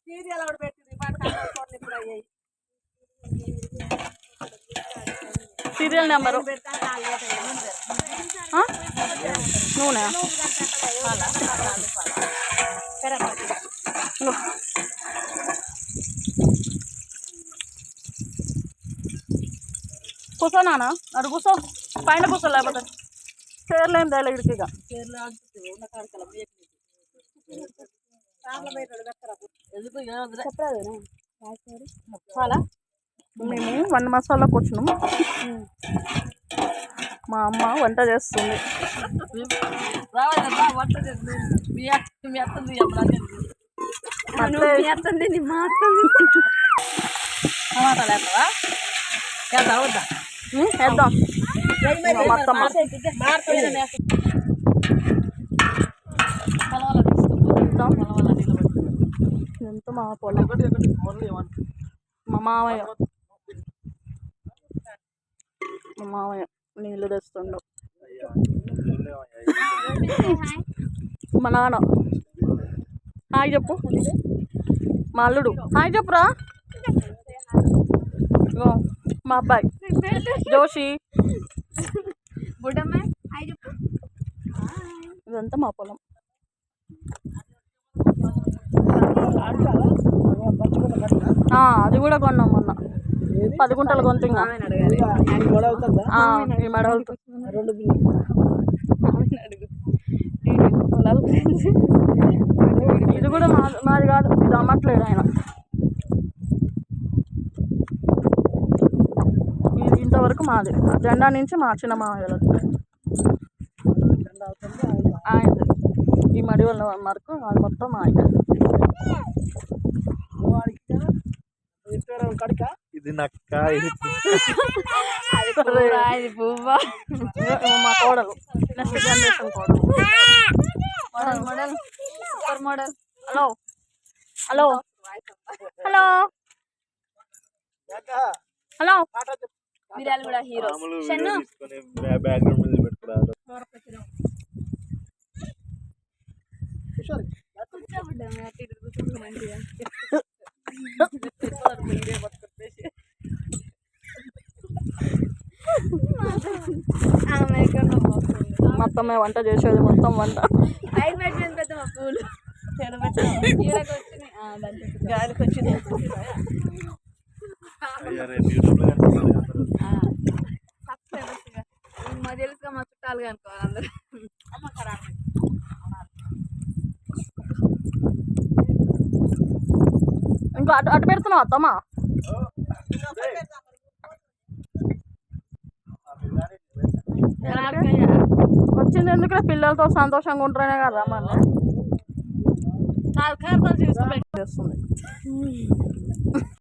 Serial ఒకటి పెట్టింది పాటలు ఇప్పుడు అయ్యాయి సీరియల్ నెంబరు నూనె కూర్చో. నాన్న పైన కూర్చో లేకపోతే? చీరలు ఏం తేలే ఇడికి ఇక. చాలా మేము వన్ మసాలాకి వచ్చినాం. మా అమ్మ వంట చేస్తుంది. టమాటాలు వద్దా. ఉమ్, మా ఎంత మా పొలం మా మావయ్య మా మావయ్య నీళ్ళు తెస్తుండు మా నాన్న హాయ్ చెప్పు మా అల్లుడు హాయ్ చెప్పురా మా అబ్బాయి జోషి చెప్పు ఇదంతా మా పొలం. ఆ, అది కూడా కొన్నాం మొన్న. పది గుంటలు కొంత ఇంకా. ఆ, ఈ మెడవలతో ఇది కూడా మాది మాది కాదు. ఇది అమ్మట్లేదు ఆయన. ఇంతవరకు మాది. జెండా నుంచి మా చిన్న మామయ్యలది ఆయనది. ఈ మడి వల్ల వరకు అది మొత్తం ఆయన ఇది నక్క ఇది అది పువ్వా మా కోడలు. నెక్స్ట్ జనరేషన్ కోడలు. Model model super model hello hello hello hello కూడా హీరో. తీసుకొని బ్యాక్గ్రౌండ్ పెట్టుకోవాలి మొత్తం మేము వంట చేసేది మొత్తం వంట. ఐదు పెట్టిన పెద్ద పూలు. గాలికి వచ్చింది. మా తెలుసుగా మా చుట్టాలు కనుకోవాలి అందరూ ఇంకా అటు అటు పెడుతున్నావు అత్తమ్మా? వచ్చింది ఎందుకు పిల్లలతో సంతోషంగా ఉంటారనే కదా మన చేస్తుంది.